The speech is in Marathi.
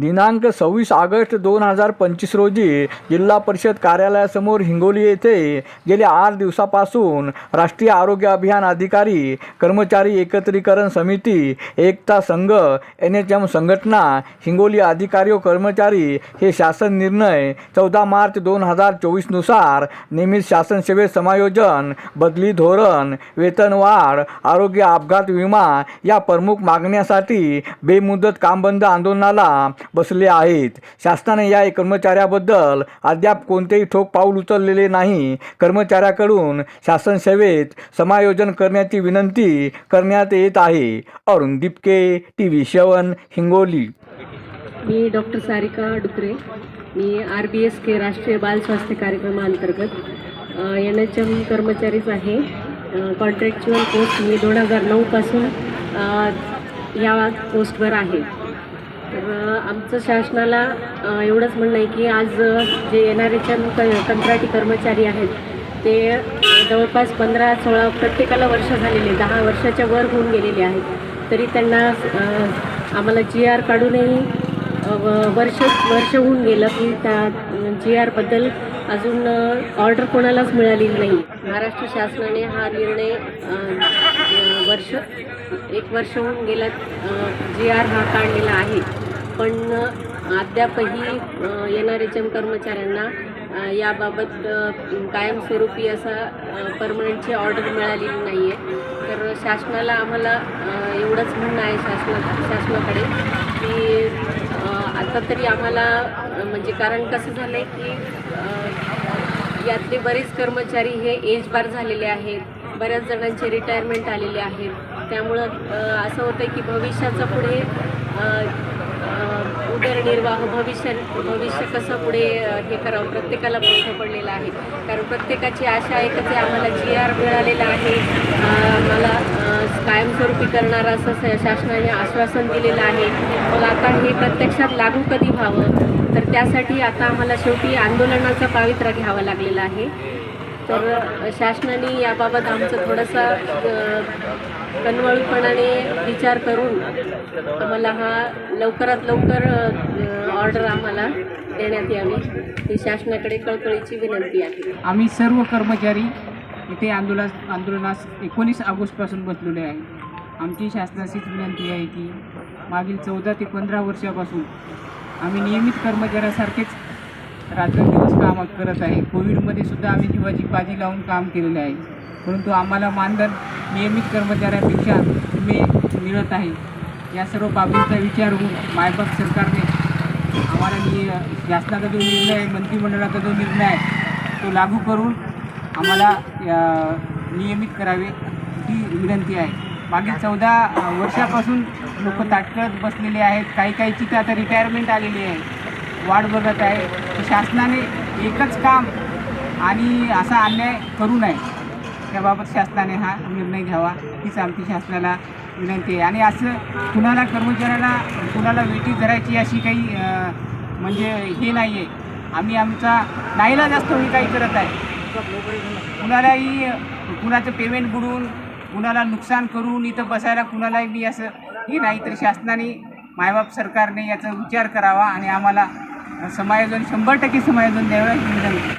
दिनांक सव्वीस ऑगस्ट दोन हजार पंचवीस रोजी जिल्हा परिषद कार्यालयासमोर हिंगोली येथे गेल्या आठ दिवसापासून राष्ट्रीय आरोग्य अभियान अधिकारी कर्मचारी एकत्रीकरण समिती एकता संघ एन एच एम संघटना हिंगोली अधिकारी व कर्मचारी हे शासन निर्णय चौदा मार्च दोन हजार चोवीसनुसार नियमित शासन सेवेत समायोजन बदली धोरण वेतनवाढ आरोग्य अपघात विमा या प्रमुख मागण्यासाठी बेमुदत कामबंद आंदोलनाला बसले आहेत. शासनाने या कर्मचाऱ्याबद्दल अद्याप कोणतेही ठोक पाऊल उचललेले नाही. कर्मचाऱ्याकडून शासन सेवेत समायोजन करण्याची विनंती करण्यात येत आहे. अरुण दिपके टी व्ही शवन हिंगोली. मी डॉक्टर सारिका डुकरे. मी R B S K Rashtriya Bal Swasthya कार्यक्रमाअंतर्गत एन एच एम कर्मचारीच आहे. कॉन्ट्रॅक्च्युअल पोस्ट मी दोन हजार नऊपासून या पोस्टवर आहे. आमचं शासनाला एवढंच म्हणणं आहे की आज जे एन आर क कंत्राटी कर्मचारी आहेत ते जवळपास पंधरा सोळा प्रत्येकाला वर्ष झालेले दहा वर्षाच्या वर होऊन गेलेले आहेत. तरी त्यांना आम्हाला जी आर काढूनही व- वर्ष वर्ष होऊन गेलं की त्या जी आरबद्दल अजून ऑर्डर कोणालाच मिळालेली नाही. महाराष्ट्र शासनाने हा निर्णय वर्ष एक वर्ष होऊन गेलं जी आर हा काढलेला आहे. पण अद्यापही येणारे एम कर्मचाऱ्यांना याबाबत कायमस्वरूपी असा परमनंटची ऑर्डर मिळालेली नाही आहे तर शासनाला आम्हाला एवढंच म्हणणं आहे शासना शासनाकडे की आता तरी आम्हाला म्हणजे कारण कसं झालं आहे की यातले बरेच कर्मचारी हे एज बार झालेले आहेत. बऱ्याच जणांचे रिटायरमेंट आलेले आहेत. त्यामुळं असं होतं की भविष्याचं पुढे उदरनिर्वाह भविष्य भविष्य कसं पुढे हे करावं? प्रत्येकाला प्रश्न पडलेला आहे. कारण प्रत्येकाची आशा आहे की आम्हाला जी आर मिळालेला आहे. आम्हाला मला कायमस्वरूपी करणार असं स- शासनाने आश्वासन दिलेलं आहे. मग आता हे प्रत्यक्षात लागू कधी व्हावं? तर त्यासाठी आता आम्हाला शेवटी आंदोलनाचा पावित्रा घ्यावा लागलेला आहे. तर शासनाने याबाबत आमचं थोडंसं कनवळपणाने विचार करून आम्हाला हा लवकरात लवकर ऑर्डर आम्हाला देण्यात यावी. ही शासनाकडे कळकळीची विनंती आहे. आम्ही सर्व कर्मचारी इथे आंदोलन आंदोलनास एकोणीस ऑगस्टपासून बसलेले आहे. आमची शासनाशीच विनंती आहे की मागील चौदा ते पंधरा वर्षापासून आम्ही नियमित कर्मचाऱ्यासारखेच रात्रंदिवस काम करत आहे. कोविडमध्ये सुद्धा आम्ही जीवाची बाजी लावून काम केलेलं आहे. परंतु आम्हाला मानधन नियमित कर्मचाऱ्यापेक्षा कमी मिळत आहे. या सर्व बाबींचा विचार होऊन मायबाप सरकारने आम्हाला नि शासनाचा जो निर्णय आहे मंत्रिमंडळाचा जो निर्णय आहे तो लागू करून आम्हाला नियमित करावे ही विनंती आहे. मागील चौदा वर्षापासून लोक ताटकळत बसलेले आहेत. काही काहीची तर आता रिटायरमेंट आलेली आहे. वाढ बघत आहे. की शासनाने एकच काम आणि असा अन्याय करू नये. त्याबाबत शासनाने हा निर्णय घ्यावा. हीच आमची शासनाला विनंती आहे. आणि असं कुणाला कर्मचाऱ्याला कुणाला वेटी धरायची अशी काही म्हणजे हे नाही आहे आम्ही आमचा नाहीला जास्त हे काही करत आहे. कुणालाही कुणाचं पेमेंट बुडून कुणाला नुकसान करून इथं बसायला कुणालाही मी असं हे नाही तर शासनाने मायबाप सरकारने याचा विचार करावा आणि आम्हाला समायोजन शंभर टक्के समायोजन द्यावं ही